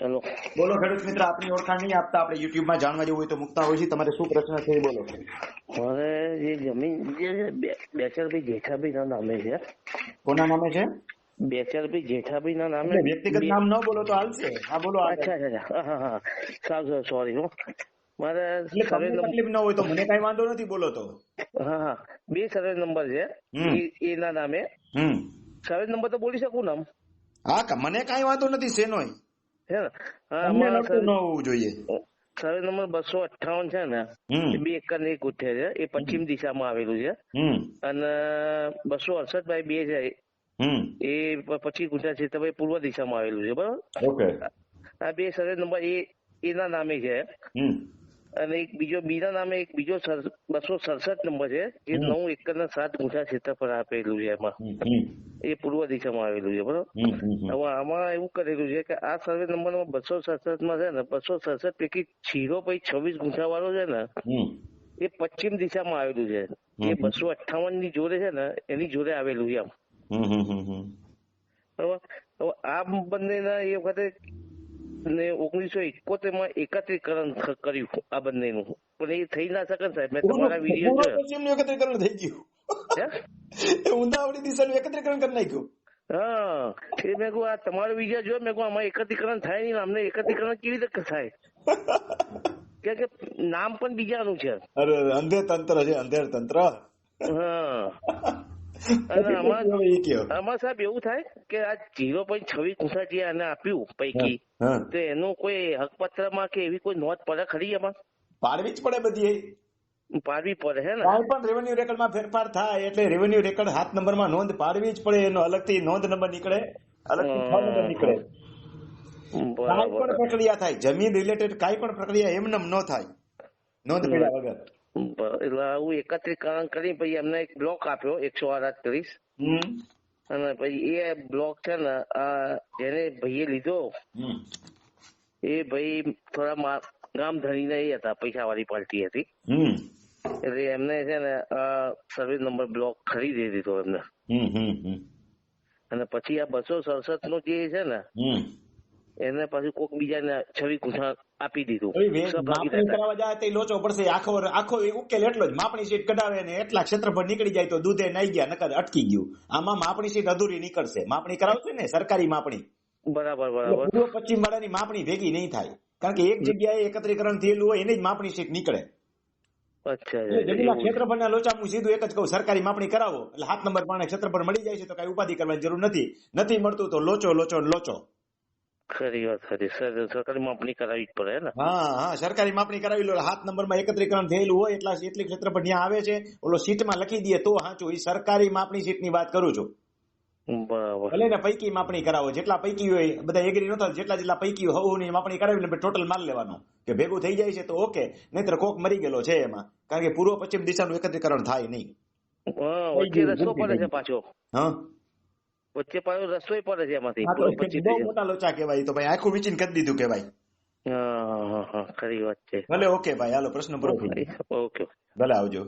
Hello બોલો ખેડૂત મિત્ર આપની ઓળખાણ નહીં આપતા આપણે યુટ્યુબમાં જાણવા જેવું હોય તો મુકતા હોય છે તમારે શું પ્રશ્ન છે બોલો. મારે જે જમીન જે બેચરભાઈ જેઠાભાઈ ના નામે છે. કોના નામે છે? બેચરભાઈ જેઠાભાઈ ના નામે વ્યક્તિગત નામ ન બોલો તો હાલશે. હા બોલો અચ્છા અચ્છા. હા હા સારું સોરી હો. મારે તકલીફ ન હોય તો મને કઈ વાંધો નથી બોલો તો. હા હા. બે સર્વે નંબર છે. એના નામે. હમ. સર્વે નંબર તો બોલી શકું નામ? હા મને કઈ વાંધો નથી શેનોય. હે ને? ન હોવું જોઈએ. સર્વે નંબર બસો અઠાવન છે ને એ બે એકર ને એક છે એ પશ્ચિમ દિશામાં આવેલું છે. અને બસો અડસઠ બાય બે છે એ પછી ગુજરાત છે તમે પૂર્વ દિશામાં આવેલું છે બરોબર? આ બે સર્વે નંબર એ એના નામે છે. અને એક બીજો બીજા નામે એક બીજો બસો સડસઠ નંબર છે. જે નવ એકર ના સાત ગુંઠા ક્ષેત્રફળ આપેલું છે એમાં. એ પૂર્વ દિશામાં આવેલું છે બરોબર. હવે આમાં એવું કરેલું છે કે આ સર્વે નંબરમાં બસો સડસઠમાં છે ને બસો સડસઠ પૈકી જીરો પછી છવ્વીસ ગુંઠા વાળો છે ને એ પશ્ચિમ દિશામાં આવેલું છે. એ બસો અઠ્ઠાવનની જોડે છે ને એની જોડે આવેલું છે આમ. બરોબર? હવે આ બંનેના એ વખતે ને ઓગણીસો એકોતેરમાં એકત્રીકરણ કર્યું આ બંનેનું. પણ એ થઈ ના શકે સાહેબ. મેં તમારા વીડિયો એકત્રીકરણ થઈ ગયું? એ દિશાનું એકત્રીકરણ કરી નાખ્યું. હા. એ મેં કહું આ તમારો વીડિયો જોયો? મેં કહું આમાં એકત્રીકરણ થાય નહીં ને અમને એકત્રીકરણ કેવી રીતે થાય? કે નામ પણ બીજાનું છે. અરે અંધેર તંત્ર છે અંધેર તંત્ર. હા. આમાં સાહેબ એવું થાય કે આ જીરો પોઈન્ટ છવ્વીસ ગુંઠા જે આને આપ્યું પૈકી. તો એનું કોઈ હકપત્રમાં કે એવી કોઈ નોંધ પડે ખરી એમાં પાડવી જ પડે બધી પાડવી પડે હે ને? પણ રેવન્યુ રેકર્ડમાં ફેરફાર થાય એટલે રેવન્યુ રેકર્ડ હાથ નંબરમાં નોંધ પાડવી જ પડે એનો અલગથી નોંધ નંબર નીકળે અલગથી નંબર નીકળે. કાંઈ પણ પ્રક્રિયા થાય જમીન રિલેટેડ કાંઈ પણ પ્રક્રિયા એમનેમ ન થાય. નોંધ પડ્યા વગર. એટલે હું એકત્રીકરણ કરી પછી એમને એક બ્લોક આપ્યો એકસો આડત્રીસ. કરીશ અને પછી એ બ્લોક છે ને આ જેને ભાઈએ લીધો એ ભાઈ થોડા ગામ ધણીને એ હતા પૈસા વાળી પાર્ટી હતી. એટલે એમને છે ને આ સર્વિસ નંબર બ્લોક ખરીદી દીધો એમને. અને પછી આ બસો સડસઠ નો જે છે ને એને પાછું કોક બીજાને છવી ગુંઠા આપી દીધું. માપણી કરાવવા જાય તે લોચો પડશે. આખો આખો ઉકેલ એટલો જ. માપણી સીટ કઢાવે ને એટલા ક્ષેત્રફળ નીકળી જાય તો દૂધે નહીં ગયા નકર અટકી ગયું. આમાં માપણી સીટ અધૂરી નીકળશે. માપણી કરાવશે ને સરકારી માપણી. બરાબર બરાબર. પૂર્વ પશ્ચિમ વાળાની માપણી ભેગી નહીં થાય. કારણ કે એક જગ્યાએ એકત્રીકરણ થયેલું હોય એની જ માપણી સીટ નીકળે. ક્ષેત્રફળના લોચા હું સીધું એક જ કહું સરકારી માપણી કરાવો. એટલે હાથ નંબર પ્રમાણે ક્ષેત્રફળ મળી જાય છે તો કઈ ઉપાધિ કરવાની જરૂર નથી. નથી મળતું તો લોચો લોચો લોચો. ખરી વાત ખરી સર સરકારી માપણી કરાવી જ પડે ને? હા હા સરકારી માપણી કરાવી લો. હાથ નંબરમાં એકત્રીકરણ થયેલું હોય એટલા એટલી ક્ષેત્રફળ ત્યાં આવે છે. ઓલો સીટમાં લખી દઈએ તો સાચું એ સરકારી માપણી સીટની વાત કરું છું. બરાબર. ભલે ને પૈકી માપણી કરાવો. જેટલા પૈકી હોય બધા એગ્રી નતા જેટલા જેટલા પૈકી હોયની માપણી કરાવીને ટોટલ માલ લેવાનો. કે ભેગું થઈ જાય છે તો ઓકે નહીતર કોક મરી ગયેલો છે એમાં. કારણ કે પૂર્વ પશ્ચિમ દિશાનું એકત્રીકરણ થાય નહીં. હા. પાછો? હા? વચ્ચે પાછો રસોઈ પડે છે એમાંથી. બહુ મોટા લોચા કહેવાય તો ભાઈ. આખું વિચિન કરી દીધું કહેવાય. હા હા હા ખરી વાત છે. ભલે ઓકે ભાઈ. હાલો પ્રશ્ન પૂરો ઓકે ભલે આવજો.